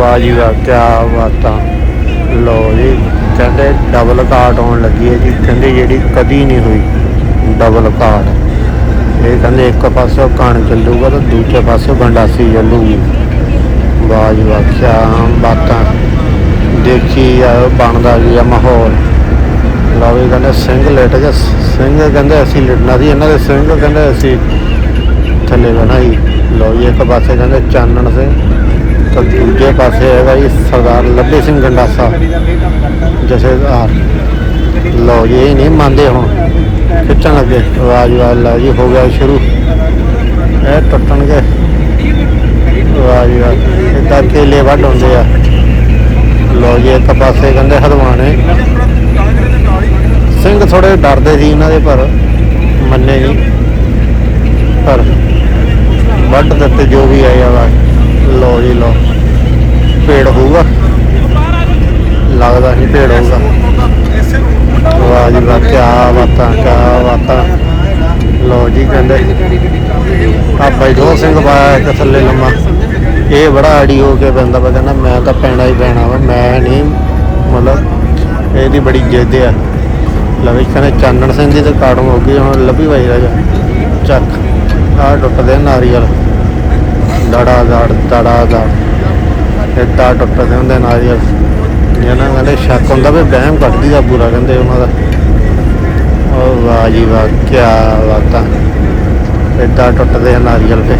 ਵਾਹ ਜੀ ਵਾਹ ਕੀ ਬਾਤਾਂ। ਲੋ ਜੀ, ਕਹਿੰਦੇ ਡਬਲ ਕਾਰਡ ਆਉਣ ਲੱਗੀ ਹੈ ਜੀ। ਕਹਿੰਦੇ ਜਿਹੜੀ ਕਦੀ ਨਹੀਂ ਹੋਈ ਡਬਲ ਕਾਰਡ ਇਹ ਕਹਿੰਦੇ ਇੱਕ ਪਾਸੇ ਕਣ ਚੱਲੂਗਾ ਤੇ ਦੂਜੇ ਪਾਸੇ ਗੰਡਾਸੀ ਚੱਲੂਗੀ। ਵਾਹ ਜੀ ਵਾਹ ਕੀ ਬਾਤਾਂ। ਦੇਖੀ ਆ ਬਣਦਾ ਜੀ ਆ ਮਾਹੌਲ। ਲਓ ਵੀ ਕਹਿੰਦੇ ਸਿੰਘ ਲੇਟ ਗਏ। ਸਿੰਘ ਕਹਿੰਦੇ ਅਸੀਂ ਲੜਨਾ ਸੀ, ਇਹਨਾਂ ਦੇ ਸਿੰਘ ਕਹਿੰਦੇ ਅਸੀਂ ਥੱਲੇ ਬਹਿਣਾ ਜੀ ਲਓ ਜੀ, ਇੱਕ ਪਾਸੇ ਕਹਿੰਦੇ ਚਾਨਣ ਸਿੰਘ। ਤਾਂ ਦੂਜੇ ਪਾਸੇ ਹੈਗਾ ਜੀ, ਸਰਦਾਰ ਲੱਭੇ ਸਿੰਘ ਗੰਡਾਸਾ। ਜਥੇਦਾਰ ਲਓ ਜੀ, ਇਹ ਨਹੀਂ ਮੰਨਦੇ ਹੁਣ। ਖਿੱਚਣ ਲੱਗੇ ਵਾਹ ਜੀ ਜੀ, ਹੋ ਗਿਆ ਸ਼ੁਰੂ। ਇਹ ਟੁੱਟਣਗੇ। ਵਾਹ ਜੀ ਇਦਾਂ ਕੇਲੇ ਵੱਢ ਹੁੰਦੇ ਆ। ਲੋ ਜੀ, ਇੱਕ ਪਾਸੇ ਕਹਿੰਦੇ ਹਦਵਾਣੇ ਸਿੰਘ ਥੋੜੇ ਡਰਦੇ ਸੀ ਇਹਨਾਂ ਦੇ, ਪਰ ਮੰਨੇ ਨਹੀਂ। ਪਰ ਵੱਢ ਦਿੱਤੇ ਜੋ ਵੀ ਆਇਆ ਵਾ ਲਓ ਜੀ ਲਓ ਪੇੜ ਹੋਊਗਾ ਲੱਗਦਾ ਹੋਊਗਾ। ਵਾਹ ਜੀ ਵਾਹ ਕੀ ਬਾਤਾਂ ਕੀ ਬਾਤਾਂ। ਲਓ ਜੀ ਕਹਿੰਦੇ ਆ ਭਾਈ ਸਿੰਘ ਪਾਇਆ ਇੱਕ ਥੱਲੇ ਲੰਮਾ। ਇਹ ਬੜਾ ਅੜੀ ਹੋ ਕੇ ਪੈਂਦਾ ਵਾ ਕਹਿੰਦਾ ਮੈਂ ਤਾਂ ਪੈਣਾ ਹੀ ਪੈਣਾ ਵਾ, ਮੈਂ ਨਹੀਂ ਮਤਲਬ ਇਹਦੀ ਬੜੀ ਜਿੱਦ ਆ। ਲਵੇ ਕਹਿੰਦੇ ਚਾਨਣ ਸਿੰਘ ਦੀ ਤਾਂ ਕਾੜਮ ਹੋ ਗਈ ਹੁਣ ਲੱਭੀ ਵਾਈ ਰਹਿ ਚੱਕ, ਆਹ ਟੁੱਟਦੇ ਨਾਰੀਅਲ ਦੜਾ ਦੜ ਦੜਾ ਦੜ ਇੱਦਾਂ ਟੁੱਟਦੇ ਹੁੰਦੇ ਨਾਰੀਅਲ ਜਿਹਨਾਂ ਕਹਿੰਦੇ ਸ਼ੱਕ ਹੁੰਦਾ ਵੀ ਵਹਿਮ ਕੱਢਦੀ ਦਾ ਪੂਰਾ ਕਹਿੰਦੇ ਉਹਨਾਂ ਦਾ। ਉਹ ਵਾਹ ਜੀ ਵਾਹ ਕੀ ਬਾਤਾਂ। ਇੱਦਾਂ ਟੁੱਟਦੇ ਆ ਨਾਰੀਅਲ ਤੇ।